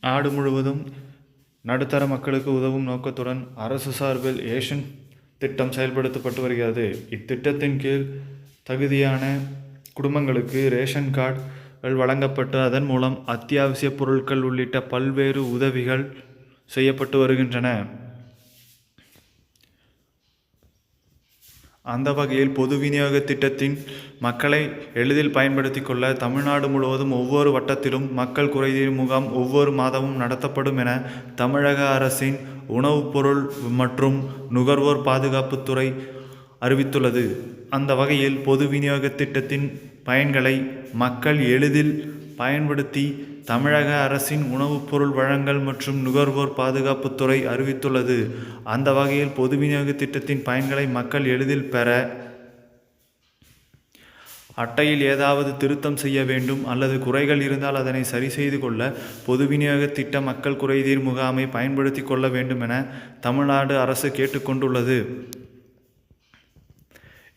நாடு முழுவதும் நடுத்தர மக்களுக்கு உதவும் நோக்கத்துடன் அரசு சார்பில் ஏஷன் திட்டம் செயல்படுத்தப்பட்டு வருகிறது. இத்திட்டத்தின் கீழ் தகுதியான குடும்பங்களுக்கு ரேஷன் கார்டுகள் வழங்கப்பட்டு அதன் மூலம் அத்தியாவசிய பொருட்கள் உள்ளிட்ட பல்வேறு உதவிகள் செய்யப்பட்டு வருகின்றன. அந்த வகையில் பொது விநியோக திட்டத்தின் மக்களை எளிதில் பயன்படுத்தி கொள்ள தமிழ்நாடு முழுவதும் ஒவ்வொரு வட்டத்திலும் மக்கள் குறைதீர் முகாம் ஒவ்வொரு மாதமும் நடத்தப்படும் என தமிழக அரசின் உணவுப் பொருள் மற்றும் நுகர்வோர் பாதுகாப்புத்துறை அறிவித்துள்ளது. அந்த வகையில் பொது விநியோக திட்டத்தின் பயன்களை மக்கள் எளிதில் பயன்படுத்தி தமிழக அரசின் உணவுப் பொருள் வழங்கல் மற்றும் நுகர்வோர் பாதுகாப்புத்துறை அறிவித்துள்ளது. அந்த வகையில் பொது விநியோக திட்டத்தின் பயன்களை மக்கள் எளிதில் பெற அட்டையில் ஏதாவது திருத்தம் செய்ய வேண்டும் அல்லது குறைகள் இருந்தால் அதனை சரி செய்து கொள்ள பொது விநியோக திட்ட மக்கள் குறைதீர் முகாமை பயன்படுத்தி கொள்ள வேண்டும் என தமிழ்நாடு அரசு கேட்டுக்கொண்டுள்ளது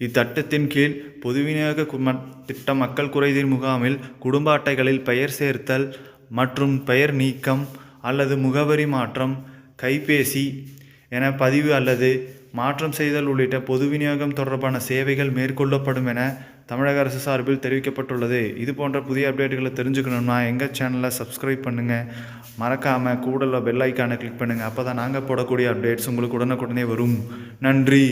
இத்தட்டத்தின் கீழ் பொது விநியோக கு- திட்ட மக்கள் குறைதீர் முகாமில் குடும்ப அட்டைகளில் பெயர் சேர்த்தல் மற்றும் பெயர் நீக்கம் அல்லது முகவரி மாற்றம் கைபேசி என பதிவு அல்லது மாற்றம் செய்தல் உள்ளிட்ட பொது விநியோகம் தொடர்பான சேவைகள் மேற்கொள்ளப்படும் என தமிழக அரசு சார்பில் தெரிவிக்கப்பட்டுள்ளது. இது போன்ற புதிய அப்டேட்டுகளை தெரிஞ்சுக்கணும்னா எங்கள் சேனலை சப்ஸ்கிரைப் பண்ணுங்கள் மறக்காமல் கூடல பெல் ஐக்கானை கிளிக் பண்ணுங்கள் அப்போ தான் நாங்கள் போடக்கூடிய அப்டேட்ஸ் உங்களுக்கு உடனுக்குடனே வரும். நன்றி.